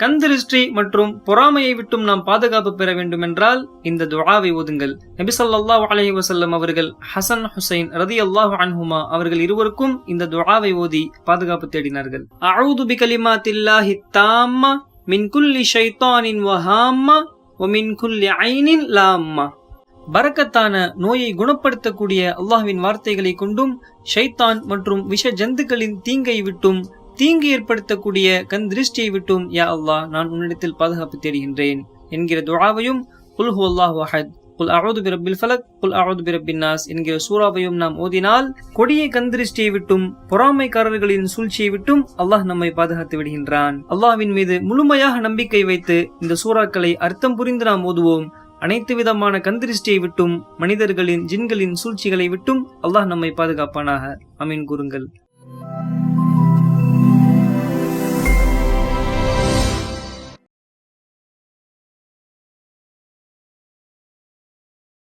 கந்திருஷ்டி மற்றும் பொறாமையை விட்டும் நாம் பாதுகாப்பு பெற வேண்டும் என்றால் இந்த துழாவை ஓதுங்கள். நபி ஸல்லல்லாஹு அலஹி வசல்லம் அவர்கள் ஹசன் ஹுசைன் ரதி அல்லாஹ் அன்ஹுமா அவர்கள் இருவருக்கும் இந்த துழாவை ஓதி பாதுகாப்பு தேடினார்கள். ஆலுதுபி கலிமா தில்லாஹி தாம்மா மின் குல்லி ஷைத்தானின் வஹாம்மா ஒமின் குல்லி ஐனின் லாம்மா. பரக்கத்தான நோயை குணப்படுத்தக்கூடிய அல்லாஹ்வின் வார்த்தைகளை கொண்டும் ஷைத்தான் மற்றும் விஷ ஜந்துக்களின் தீங்கை விட்டும் தீங்கு ஏற்படுத்தக்கூடிய கண் திருஷ்டியை விட்டும் யா அல்லாஹ் நான் உன்னிடத்தில் பாதுகாப்பு தேடுகின்றேன் என்கிற துழாவையும் குல் அல்லாஹ் வஹத் குல் அவுது பிரபில் ஃபலக் குல் அவுது பிரபின் நாஸ் என்கிற சூறாவையும் நாம் ஓதினால் கொடிய கந்திருஷ்டியை விட்டும் பொறாமைக்காரர்களின் சூழ்ச்சியை விட்டும் அல்லாஹ் நம்மை பாதுகாத்து விடுகின்றான். அல்லாஹ்வின் மீது முழுமையாக நம்பிக்கை வைத்து இந்த சூறாக்களை அர்த்தம் புரிந்து நாம் ஓதுவோம். அனைத்து விதமான கந்திருஷ்டியை விட்டும் மனிதர்களின் ஜின்களின் சூழ்ச்சிகளை விட்டும் அல்லாஹ் நம்மை பாதுகாப்பானாக. அமீன் கூறுங்கள்.